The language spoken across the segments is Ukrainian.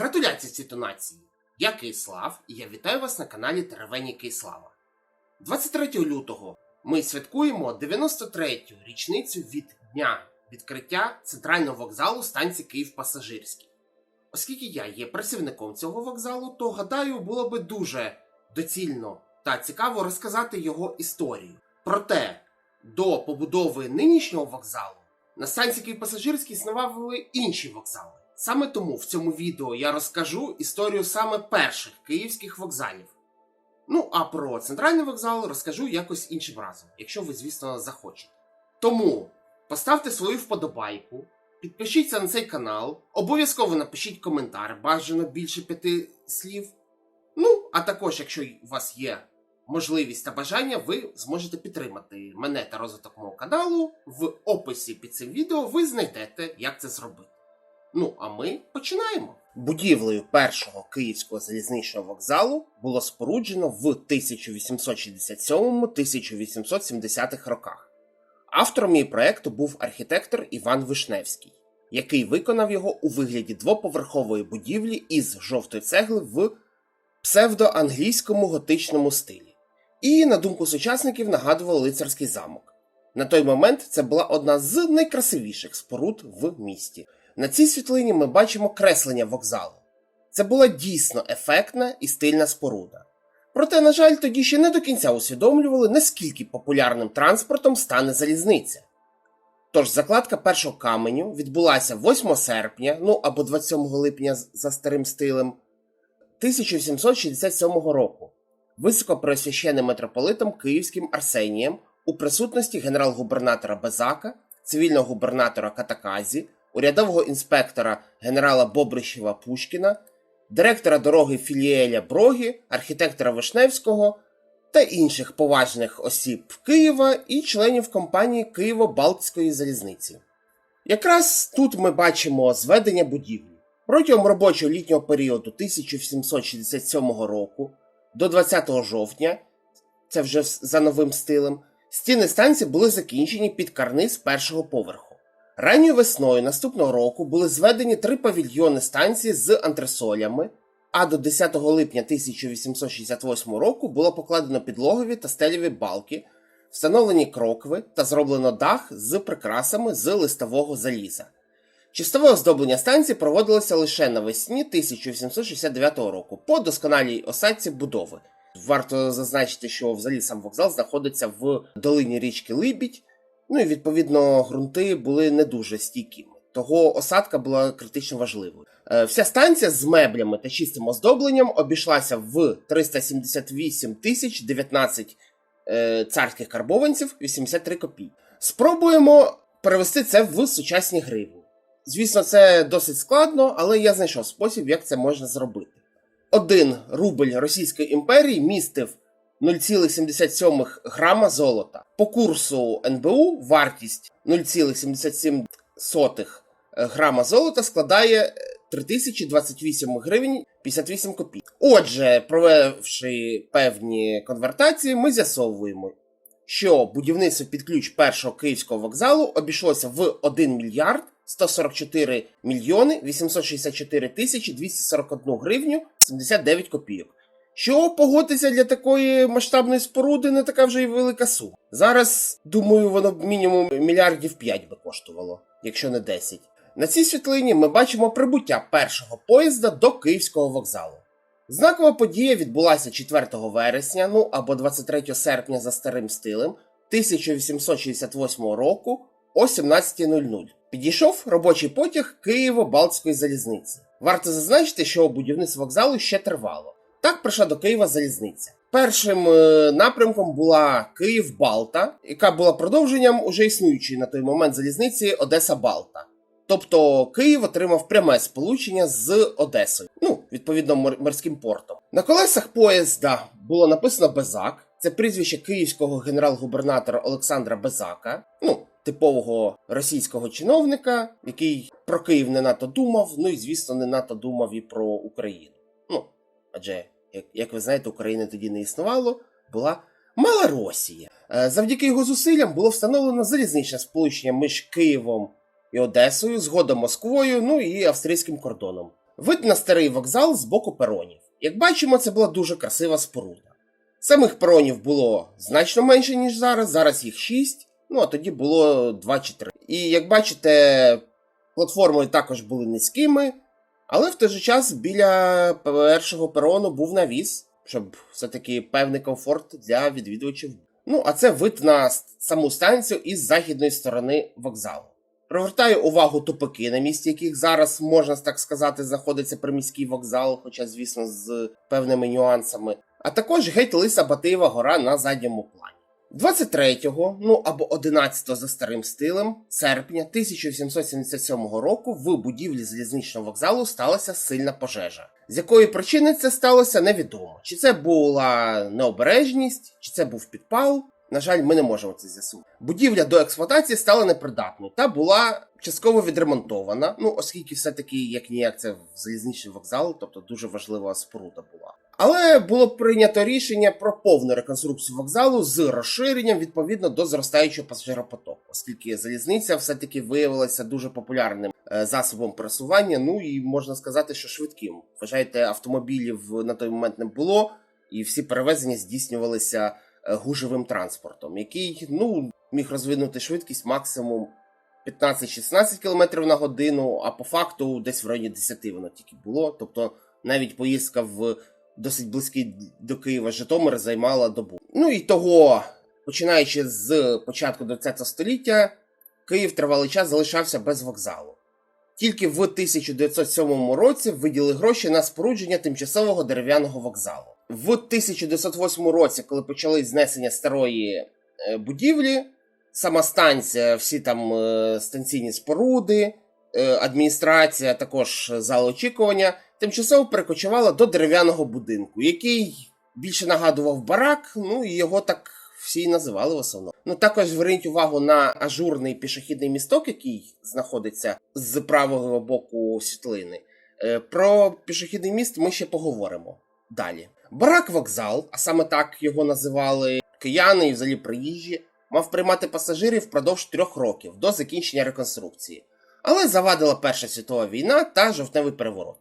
Гратуляції цій тонації! Я Киїслав і я вітаю вас на каналі Теревені Киїслава. 23 лютого ми святкуємо 93-ю річницю від дня відкриття центрального вокзалу станції Київ Пасажирський. Оскільки я є працівником цього вокзалу, то гадаю, було би дуже доцільно та цікаво розказати його історію. Проте до побудови нинішнього вокзалу на станції Київ Пасажирський існували інші вокзали. Саме тому в цьому відео я розкажу історію саме перших київських вокзалів. Ну а про центральний вокзал розкажу якось іншим разом, якщо ви, звісно, захочете. Тому поставте свою вподобайку, підпишіться на цей канал, обов'язково напишіть коментар, бажано більше п'яти слів. Ну, а також, якщо у вас є можливість та бажання, ви зможете підтримати мене та розвиток мого каналу. В описі під цим відео ви знайдете, як це зробити. Ну, а ми починаємо. Будівлею першого київського залізничного вокзалу було споруджено в 1867-1870 роках. Автором її проекту був архітектор Іван Вишневський, який виконав його у вигляді двоповерхової будівлі із жовтої цегли в псевдоанглійському готичному стилі. І, на думку сучасників, нагадував лицарський замок. На той момент це була одна з найкрасивіших споруд в місті. На цій світлині ми бачимо креслення вокзалу. Це була дійсно ефектна і стильна споруда. Проте, на жаль, тоді ще не до кінця усвідомлювали, наскільки популярним транспортом стане залізниця. Тож закладка першого каменю відбулася 8 серпня, ну або 27 липня за старим стилем 1767 року високопреосвященним митрополитом Київським Арсенієм у присутності генерал-губернатора Безака, цивільного губернатора Катаказі, урядового інспектора генерала Бобрищева Пушкіна, директора дороги Філіеля Брогі, архітектора Вишневського та інших поважних осіб Києва і членів компанії Києво-Балтської залізниці. Якраз тут ми бачимо зведення будівлі. Протягом робочого літнього періоду 1767 року до 20 жовтня, це вже за новим стилем, стіни станції були закінчені під карниз першого поверху. Ранньою весною наступного року були зведені три павільйони станції з антресолями, а до 10 липня 1868 року було покладено підлогові та стелеві балки, встановлені крокви та зроблено дах з прикрасами з листового заліза. Чистове оздоблення станції проводилося лише навесні 1869 року по досконалій осадці будови. Варто зазначити, що взагалі сам вокзал знаходиться в долині річки Либідь, ну і відповідно ґрунти були не дуже стійкими. Того осадка була критично важливою. Е, Вся станція з меблями та чистим оздобленням обійшлася в 378 тисяч 19 е, царських карбованців 83 копійки. Спробуємо перевести це в сучасні гривні. Звісно, це досить складно, але я знайшов спосіб, як це можна зробити. Один рубль Російської імперії містив 0,77 грама золота. По курсу НБУ вартість 0,77 грама золота складає 3028 гривень 58 копійок. Отже, провівши певні конвертації, ми з'ясовуємо, що будівництво під ключ першого київського вокзалу обійшлося в 1 мільярд 144 мільйони 864 тисячі 241 гривню 79 копійок. Що погодиться для такої масштабної споруди не така вже й велика сума. Зараз, думаю, воно б мінімум мільярдів 5 би коштувало, якщо не 10. На цій світлині ми бачимо прибуття першого поїзда до Київського вокзалу. Знакова подія відбулася 4 вересня, ну або 23 серпня за старим стилем 1868 року о 17.00. Підійшов робочий потяг Києво-Балтської залізниці. Варто зазначити, що будівництво вокзалу ще тривало. Так прийшла до Києва залізниця. Першим е, напрямком була Київ-Балта, яка була продовженням уже існуючої на той момент залізниці Одеса-Балта. Тобто Київ отримав пряме сполучення з Одесою, ну, відповідно, морським портом. На колесах поїзда було написано Безак, це прізвище київського генерал-губернатора Олександра Безака. Ну, типового російського чиновника, який про Київ не надто думав, ну і звісно, не надто думав і про Україну. Ну, адже, як, ви знаєте, України тоді не існувало, була Мала Росія. Е, Завдяки його зусиллям було встановлено залізничне сполучення між Києвом і Одесою, згодом Москвою, ну і австрійським кордоном. Вид на старий вокзал з боку перонів. Як бачимо, це була дуже красива споруда. Самих перонів було значно менше, ніж зараз. Зараз їх 6, ну а тоді було 2 чи 3. І як бачите, платформи також були низькими, але в той же час біля першого перону був навіс, щоб все-таки певний комфорт для відвідувачів. Ну, а це вид на саму станцію із західної сторони вокзалу. Привертаю увагу тупики, на місці яких зараз, можна так сказати, знаходиться приміський вокзал, хоча, звісно, з певними нюансами. А також геть лиса Батиєва гора на задньому плані. 23-го, ну або 11-го за старим стилем, серпня 1777 року в будівлі залізничного вокзалу сталася сильна пожежа. З якої причини це сталося, невідомо. Чи це була необережність, чи це був підпал. На жаль, ми не можемо це з'ясувати. Будівля до експлуатації стала непридатною та була частково відремонтована. Ну, оскільки все-таки як ніяк це залізничний вокзал, тобто дуже важлива споруда була. Але було прийнято рішення про повну реконструкцію вокзалу з розширенням відповідно до зростаючого пасажиропотоку, оскільки залізниця все-таки виявилася дуже популярним е, засобом пересування. Ну і можна сказати, що швидким. Вважайте, автомобілів на той момент не було, і всі перевезення здійснювалися е, гужевим транспортом, який ну міг розвинути швидкість максимум 15-16 км на годину, а по факту десь в районі 10 воно тільки було. Тобто навіть поїздка в досить близький до Києва Житомир займала добу. Ну і того, починаючи з початку ХХ століття, Київ тривалий час залишався без вокзалу. Тільки в 1907 році виділи гроші на спорудження тимчасового дерев'яного вокзалу. В 1908 році, коли почали знесення старої е, будівлі, сама станція, всі там е, станційні споруди, е, адміністрація, також зал очікування, тимчасово перекочувала до дерев'яного будинку, який більше нагадував барак, ну і його так всі називали в основному. Ну також зверніть увагу на ажурний пішохідний місток, який знаходиться з правого боку світлини. Е, Про пішохідний міст ми ще поговоримо далі. Барак вокзал, а саме так його називали кияни і взагалі приїжджі, мав приймати пасажирів впродовж трьох років до закінчення реконструкції. Але завадила Перша світова війна та жовтневий переворот.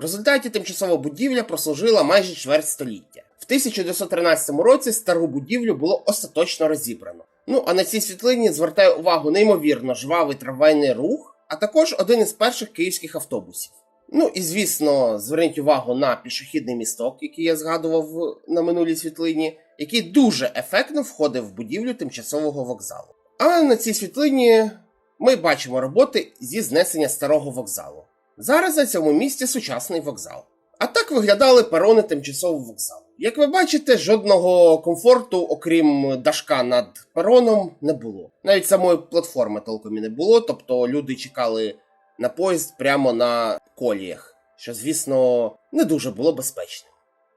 В результаті тимчасова будівля прослужила майже чверть століття. В 1913 році стару будівлю було остаточно розібрано. Ну а на цій світлині звертаю увагу неймовірно жвавий трамвайний рух, а також один із перших київських автобусів. Ну і звісно, зверніть увагу на пішохідний місток, який я згадував на минулій світлині, який дуже ефектно входив в будівлю тимчасового вокзалу. А на цій світлині ми бачимо роботи зі знесення старого вокзалу. Зараз на цьому місці сучасний вокзал. А так виглядали перони тимчасового вокзалу. Як ви бачите, жодного комфорту, окрім дашка над пероном, не було. Навіть самої платформи толком і не було, тобто люди чекали на поїзд прямо на коліях, що, звісно, не дуже було безпечним.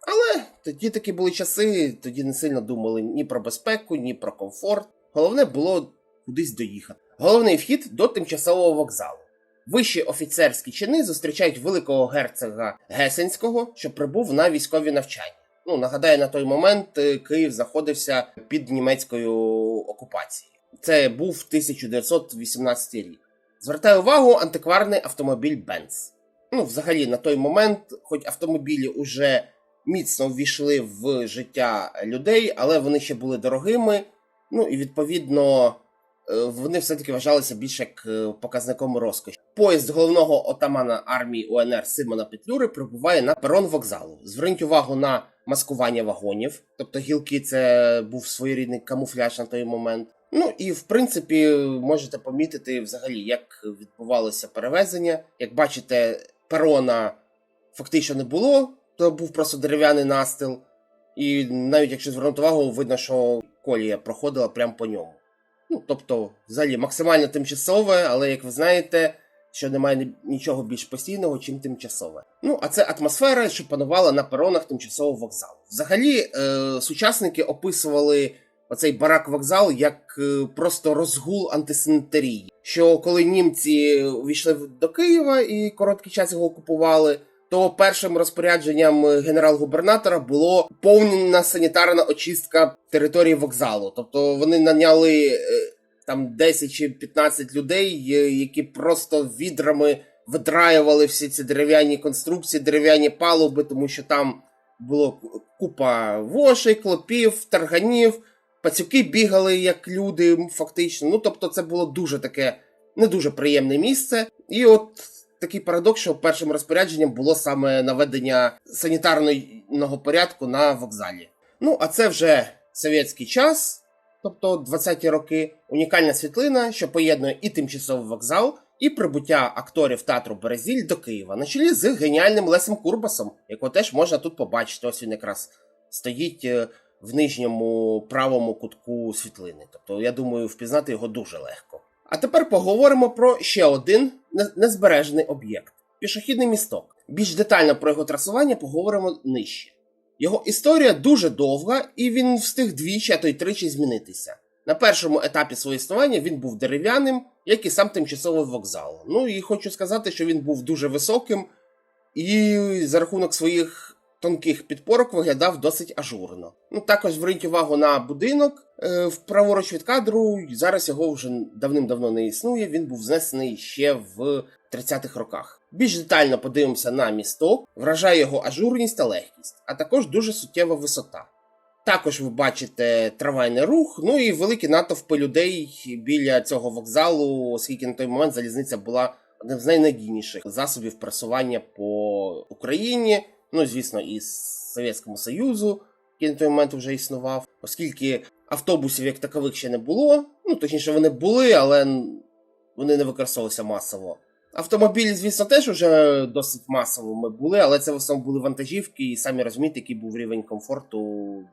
Але тоді такі були часи, тоді не сильно думали ні про безпеку, ні про комфорт. Головне було кудись доїхати. Головний вхід до тимчасового вокзалу. Вищі офіцерські чини зустрічають великого герцога Гесенського, що прибув на військові навчання. Ну, нагадаю, на той момент е, Київ знаходився під німецькою окупацією. Це був 1918 рік. Звертаю увагу антикварний автомобіль Benz. Ну, взагалі, на той момент, хоч автомобілі уже міцно ввійшли в життя людей, але вони ще були дорогими. Ну і відповідно вони все-таки вважалися більше як е, показником розкоші. Поїзд головного отамана армії УНР Симона Петлюри прибуває на перон вокзалу. Зверніть увагу на маскування вагонів, тобто гілки це був своєрідний камуфляж на той момент. Ну і в принципі можете помітити взагалі, як відбувалося перевезення. Як бачите, перона фактично не було, то був просто дерев'яний настил. І навіть якщо звернути увагу, видно, що колія проходила прямо по ньому. Ну, тобто, взагалі, максимально тимчасове, але як ви знаєте, що немає нічого більш постійного, чим тимчасове. Ну, а це атмосфера, що панувала на перонах тимчасового вокзалу. Взагалі, е, сучасники описували оцей барак вокзал як е, просто розгул антисанітарії. Що коли німці увійшли до Києва і короткий час його окупували, то першим розпорядженням генерал-губернатора було повна санітарна очистка території вокзалу. Тобто вони наняли е, там 10 чи 15 людей, е, які просто відрами видраювали всі ці дерев'яні конструкції, дерев'яні палуби, тому що там було купа вошей, клопів, тарганів, пацюки бігали як люди, фактично. Ну, тобто, це було дуже таке не дуже приємне місце. І от такий парадокс, що першим розпорядженням було саме наведення санітарного порядку на вокзалі. Ну, а це вже совєтський час, тобто 20-ті роки, унікальна світлина, що поєднує і тимчасовий вокзал, і прибуття акторів театру Березіль до Києва на чолі з геніальним Лесем Курбасом, якого теж можна тут побачити. Ось він якраз стоїть е, в нижньому правому кутку світлини. Тобто, я думаю, впізнати його дуже легко. А тепер поговоримо про ще один незбережений об'єкт пішохідний місток. Більш детально про його трасування поговоримо нижче. Його історія дуже довга, і він встиг двічі, а то й тричі змінитися. На першому етапі свого існування він був дерев'яним, як і сам тимчасовий вокзал. Ну і хочу сказати, що він був дуже високим і за рахунок своїх тонких підпорок виглядав досить ажурно. Ну також зверніть увагу на будинок е, праворуч від кадру. Зараз його вже давним-давно не існує. Він був знесений ще в 30-х роках. Більш детально подивимося на місток, вражає його ажурність та легкість, а також дуже суттєва висота. Також ви бачите трамвайний рух, ну і великі натовпи людей біля цього вокзалу, оскільки на той момент залізниця була одним з найнадійніших засобів просування по Україні, ну звісно, і Совєтському Союзу, який на той момент вже існував, оскільки автобусів як такових ще не було. Ну точніше, вони були, але вони не використовувалися масово. Автомобілі, звісно, теж вже досить масовими були, але це в основному були вантажівки, і самі розумієте, який був рівень комфорту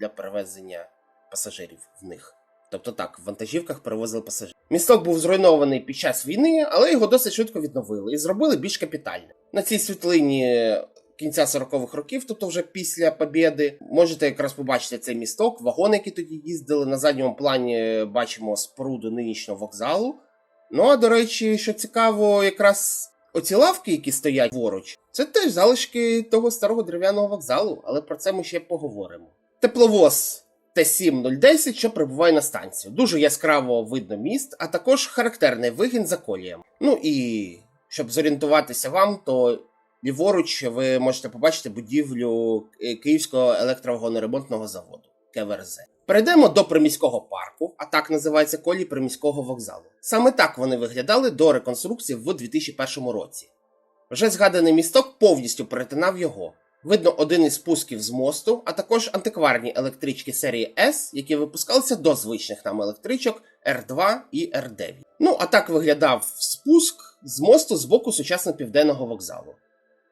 для перевезення пасажирів в них. Тобто так, в вантажівках перевозили пасажирів. Місток був зруйнований під час війни, але його досить швидко відновили і зробили більш капітальним. На цій світлині кінця 40-х років, тобто вже після Побєди, можете якраз побачити цей місток, вагони, які тоді їздили. На задньому плані бачимо споруду нинішнього вокзалу. Ну а до речі, що цікаво, якраз оці лавки, які стоять поруч, це теж залишки того старого дерев'яного вокзалу, але про це ми ще поговоримо. Тепловоз Т-7-010, що прибуває на станцію. Дуже яскраво видно міст, а також характерний вигін за колієм. Ну і щоб зорієнтуватися вам, то ліворуч ви можете побачити будівлю е, Київського електровагоноремонтного заводу КВРЗ. Перейдемо до приміського парку, а так називається колій приміського вокзалу. Саме так вони виглядали до реконструкції в 2001 році. Вже згаданий місток повністю перетинав його. Видно один із спусків з мосту, а також антикварні електрички серії S, які випускалися до звичних нам електричок R2 і R9. Ну, а так виглядав спуск з мосту з боку сучасного південного вокзалу.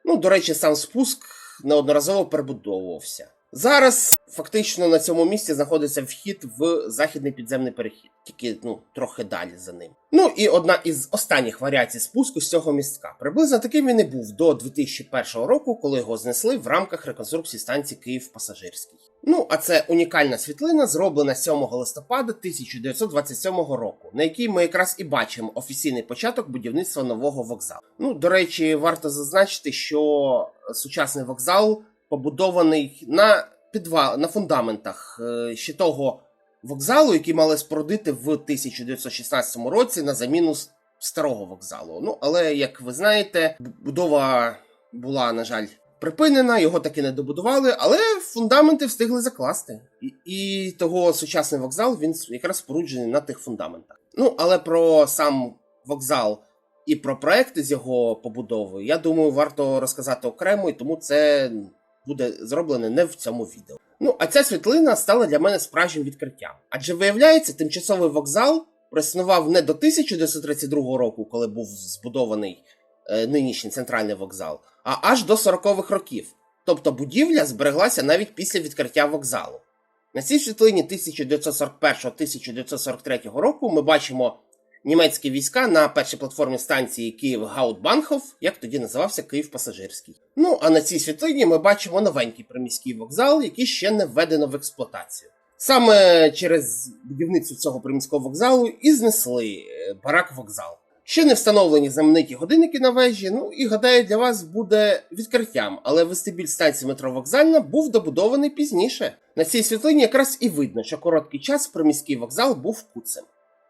Ну, до речі, сам спуск неодноразово перебудовувався. Зараз фактично на цьому місці знаходиться вхід в західний підземний перехід, тільки ну трохи далі за ним. Ну і одна із останніх варіацій спуску з цього містка. Приблизно таким він і був до 2001 року, коли його знесли в рамках реконструкції станції Київ Пасажирський. Ну а це унікальна світлина, зроблена 7 листопада 1927 року, на якій ми якраз і бачимо офіційний початок будівництва нового вокзалу. Ну до речі, варто зазначити, що сучасний вокзал побудований на підвал на фундаментах е, ще того вокзалу, який мали спорудити в 1916 році на заміну старого вокзалу. Ну але як ви знаєте, будова була, на жаль, припинена, його таки не добудували, але фундаменти встигли закласти. І, і того сучасний вокзал він якраз споруджений на тих фундаментах. Ну але про сам вокзал. І про проекти з його побудови, я думаю, варто розказати окремо, і тому це буде зроблене не в цьому відео. Ну, а ця світлина стала для мене справжнім відкриттям. Адже виявляється, тимчасовий вокзал проіснував не до 1932 року, коли був збудований е, нинішній центральний вокзал, а аж до 40-х років. Тобто будівля збереглася навіть після відкриття вокзалу. На цій світлині 1941-1943 року ми бачимо німецькі війська на першій платформі станції Київ Гаутбанхоф, як тоді називався Київ Пасажирський. Ну а на цій світлині ми бачимо новенький приміський вокзал, який ще не введено в експлуатацію. Саме через будівництво цього приміського вокзалу і знесли е, барак вокзал. Ще не встановлені знамениті годинники на вежі. Ну і гадаю, для вас буде відкриттям, але вестибіль станції метро вокзальна був добудований пізніше. На цій світлині якраз і видно, що короткий час приміський вокзал був куцем.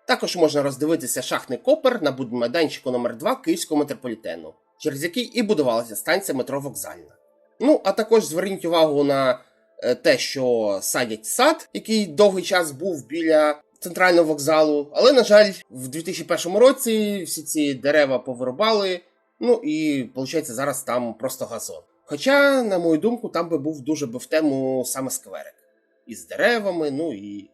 Також можна роздивитися шахтний копер на будмайданчику номер 2 Київського метрополітену. через який і будувалася станція метро вокзальна. Ну, а також зверніть увагу на е, те, що садять сад, який довгий час був біля центрального вокзалу. Але, на жаль, в 2001 році всі ці дерева повирубали. Ну і виходить, зараз там просто газон. Хоча, на мою думку, там би був дуже би в тему саме скверик. Із деревами, ну і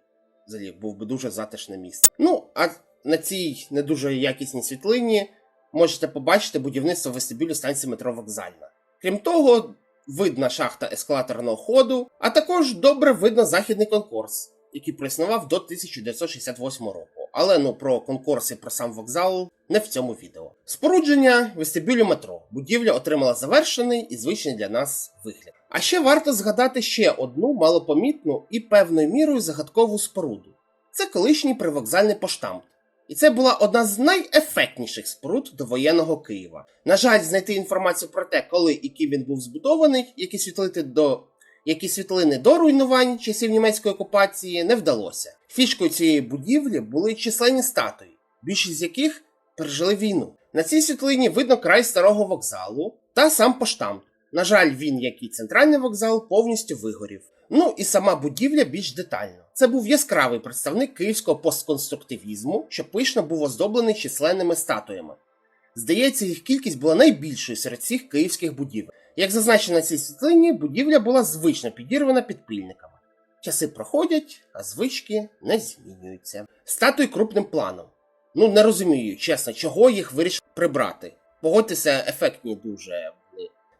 взагалі був би дуже затишне місце. Ну, а на цій не дуже якісній світлині можете побачити будівництво вестибюлю станції метро вокзальна. Крім того, видна шахта ескалаторного ходу, а також добре видно західний конкурс, який проіснував до 1968 року. Але ну про конкурс і про сам вокзал не в цьому відео. Спорудження вестибюлю метро. Будівля отримала завершений і звичний для нас вигляд. А ще варто згадати ще одну малопомітну і певною мірою загадкову споруду. Це колишній привокзальний поштамт. І це була одна з найефектніших споруд довоєнного Києва. На жаль, знайти інформацію про те, коли і ким він був збудований, які світлити до які світлини до руйнувань часів німецької окупації не вдалося. Фішкою цієї будівлі були численні статуї, більшість з яких пережили війну. На цій світлині видно край старого вокзалу та сам поштамт. На жаль, він, як і центральний вокзал, повністю вигорів. Ну і сама будівля більш детально. Це був яскравий представник київського постконструктивізму, що пишно був оздоблений численними статуями. Здається, їх кількість була найбільшою серед всіх київських будівель. Як зазначено на цій світлині, будівля була звично підірвана підпільниками. Часи проходять, а звички не змінюються. Статуї крупним планом. Ну не розумію, чесно, чого їх вирішили прибрати. Погодьтеся, ефектні дуже.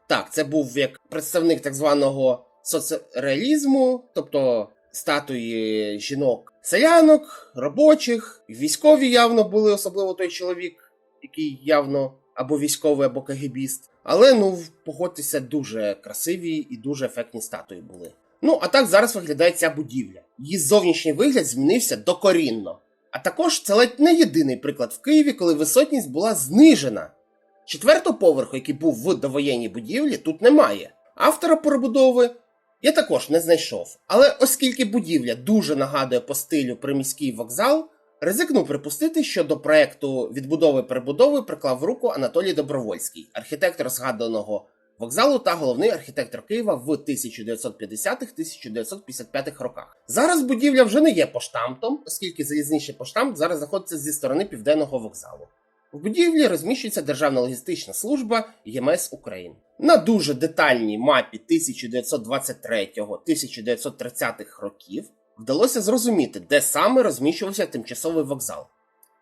Так, це був як представник так званого соцреалізму, тобто статуї жінок, селянок, робочих, військові явно були, особливо той чоловік, який явно або військовий, або кагібіст. Але ну, погодьтеся, дуже красиві і дуже ефектні статуї були. Ну, а так зараз виглядає ця будівля. Її зовнішній вигляд змінився докорінно. А також це ледь не єдиний приклад в Києві, коли висотність була знижена. Четвертого поверху, який був в довоєнній будівлі, тут немає. Автора перебудови я також не знайшов. Але оскільки будівля дуже нагадує по стилю приміський вокзал, ризикнув припустити, що до проекту відбудови перебудови приклав руку Анатолій Добровольський, архітектор згаданого вокзалу та головний архітектор Києва в 1950-1955 роках. Зараз будівля вже не є поштамтом, оскільки залізничний поштамт зараз знаходиться зі сторони південного вокзалу. В будівлі розміщується Державна логістична служба ЄМС України. На дуже детальній мапі 1923-1930 років вдалося зрозуміти, де саме розміщувався тимчасовий вокзал.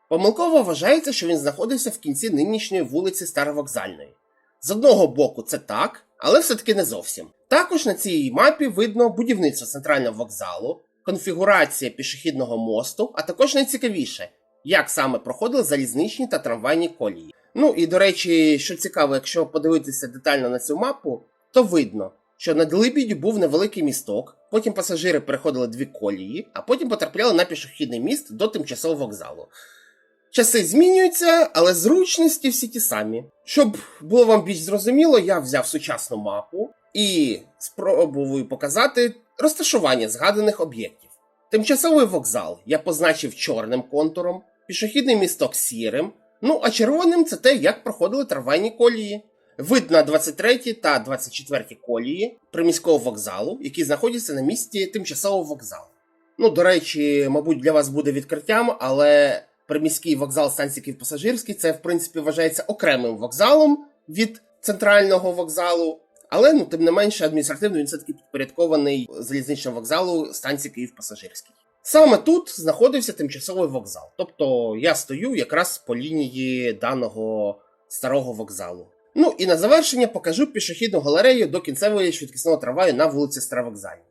Помилково вважається, що він знаходився в кінці нинішньої вулиці Старовокзальної. З одного боку, це так, але все-таки не зовсім. Також на цій мапі видно будівництво центрального вокзалу, конфігурація пішохідного мосту, а також найцікавіше, як саме проходили залізничні та трамвайні колії. Ну і до речі, що цікаво, якщо подивитися детально на цю мапу, то видно, що над Либідю був невеликий місток, потім пасажири переходили дві колії, а потім потрапляли на пішохідний міст до тимчасового вокзалу. Часи змінюються, але зручності всі ті самі. Щоб було вам більш зрозуміло, я взяв сучасну мапу і спробую показати розташування згаданих об'єктів. Тимчасовий вокзал я позначив чорним контуром, пішохідний місток сірим, ну а червоним це те, як проходили трамвайні колії. Вид на 23 та 24 колії приміського вокзалу, які знаходяться на місці тимчасового вокзалу. Ну, до речі, мабуть, для вас буде відкриттям, але приміський вокзал станції Київ-Пасажирський це, в принципі, вважається окремим вокзалом від центрального вокзалу. Але ну, тим не менше, адміністративно він все-таки підпорядкований залізничному вокзалу станції Київ-Пасажирський. Саме тут знаходився тимчасовий вокзал. Тобто я стою якраз по лінії даного старого вокзалу. Ну і на завершення покажу пішохідну галерею до кінцевої швидкісного трамваю на вулиці Старовокзальній.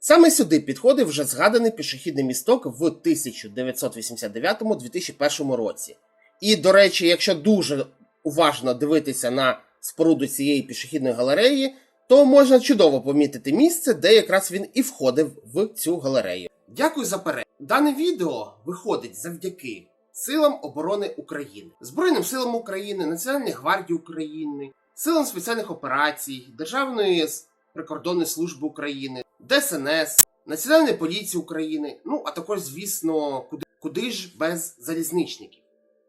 Саме сюди підходив вже згаданий пішохідний місток в 1989-2001 році. І, до речі, якщо дуже уважно дивитися на споруду цієї пішохідної галереї, то можна чудово помітити місце, де якраз він і входив в цю галерею. Дякую за перегляд. Дане відео виходить завдяки Силам оборони України, Збройним силам України, Національній гвардії України, Силам спеціальних операцій, Державної прикордонної служби України, ДСНС, Національної поліції України, ну а також, звісно, куди, куди ж без залізничників.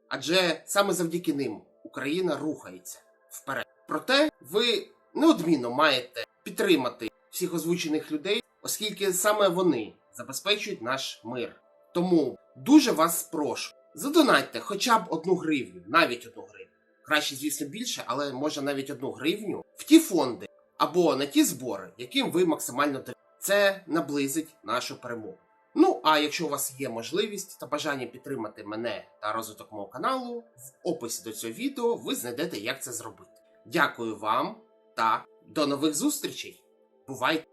Адже саме завдяки ним Україна рухається. вперед. Проте ви неодмінно маєте підтримати всіх озвучених людей, оскільки саме вони забезпечують наш мир. Тому дуже вас прошу, задонайте хоча б одну гривню, навіть одну гривню. Краще, звісно, більше, але може навіть одну гривню в ті фонди або на ті збори, яким ви максимально довіряєте. Це наблизить нашу перемогу. Ну, а якщо у вас є можливість та бажання підтримати мене та розвиток мого каналу, в описі до цього відео ви знайдете, як це зробити. Дякую вам та до нових зустрічей! Бувайте!